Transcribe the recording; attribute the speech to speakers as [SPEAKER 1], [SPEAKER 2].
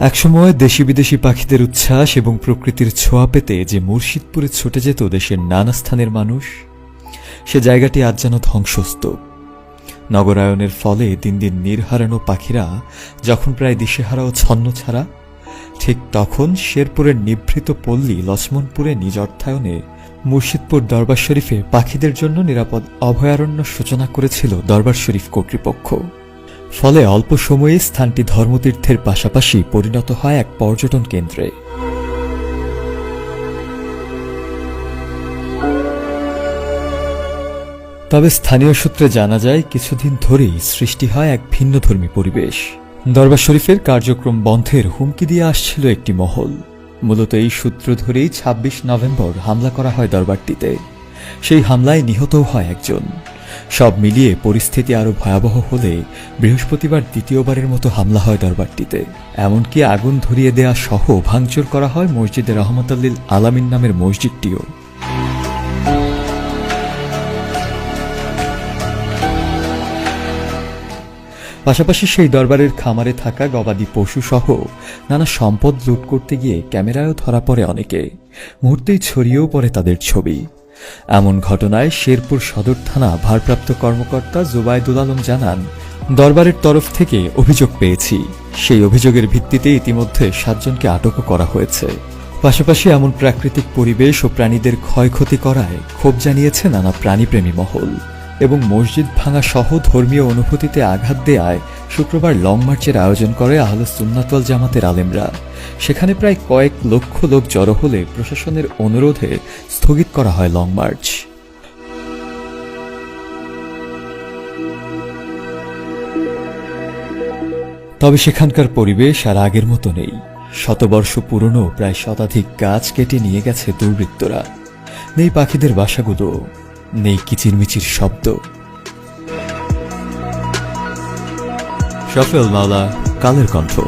[SPEAKER 1] একসময় দেশি বিদেশি পাখিদের উচ্ছ্বাস এবং প্রকৃতির ছোঁয়া পেতে যে মুর্শিদপুরে ছুটে যেত দেশের নানা স্থানের মানুষ, সে জায়গাটি আজ যেন ধ্বংসস্তূপ। নগরায়নের ফলে দিন দিন নির্হারানো পাখিরা যখন প্রায় দিশেহারা ও ছন্ন ছাড়া ঠিক তখন শেরপুরের নিভৃত পল্লী লক্ষ্মণপুরে নিজ অর্থায়নে মুর্শিদপুর দরবার শরীফে পাখিদের জন্য নিরাপদ অভয়ারণ্য সূচনা করেছিল দরবার শরীফ কর্তৃপক্ষ। ফলে অল্প সময়ে স্থানটি ধর্মতীর্থের পাশাপাশি পরিণত হয় এক পর্যটন কেন্দ্রে। তবে স্থানীয় সূত্রে জানা যায়, কিছুদিন ধরেই সৃষ্টি হয় এক ভিন্ন ভিন্নধর্মী পরিবেশ। দরবার শরীফের কার্যক্রম বন্ধের হুমকি দিয়ে আসছিল একটি মহল। মূলত এই সূত্র ধরেই ২৬ নভেম্বর হামলা করা হয় দরবারটিতে। সেই হামলায় নিহতও হয় একজন। সব মিলিয়ে পরিস্থিতি আরও ভয়াবহ হলে বৃহস্পতিবার দ্বিতীয়বারের মতো হামলা হয় দরবারটিতে। এমনকি আগুন ধরিয়ে দেয়া সহ ভাঙচুর করা হয় মসজিদে রহমতাল্লিল আলামিন নামের মসজিদটিও। পাশাপাশি সেই দরবারের খামারে থাকা গবাদি পশু সহ নানা সম্পদ লুট করতে গিয়ে ক্যামেরায়ও ধরা পড়ে অনেকে। মুহূর্তেই ছড়িয়েও পড়ে তাদের ছবি। এমন ঘটনায় শেরপুর সদর থানা ভারপ্রাপ্ত কর্মকর্তা জুবাইদুল আলম জানান, দরবারের তরফ থেকে অভিযোগ পেয়েছি। সেই অভিযোগের ভিত্তিতে ইতিমধ্যে সাতজনকে আটকও করা হয়েছে। পাশাপাশি এমন প্রাকৃতিক পরিবেশ ও প্রাণীদের ক্ষয়ক্ষতি করায় ক্ষোভ জানিয়েছে নানা প্রাণীপ্রেমী মহল এবং মসজিদ ভাঙা সহ ধর্মীয় অনুভূতিতে আঘাত দেয়ায় শুক্রবার লং মার্চের আয়োজন করে আহলে সুন্নাতল জামাতের আলেমরা। সেখানে প্রায় কয়েক লক্ষ লোক জড়ো হলে প্রশাসনের অনুরোধে স্থগিত করা হয় লং মার্চ। তবে সেখানকার পরিবেশ আর আগের মতো নেই। শতবর্ষ পুরনো, প্রায় শতাধিক গাছ কেটে নিয়ে গেছে দুর্বৃত্তরা। নেই পাখিদের বাসাগুলো, নেই কিচিরমিচির শব্দ। সফল মাওলা, কালের কণ্ঠ।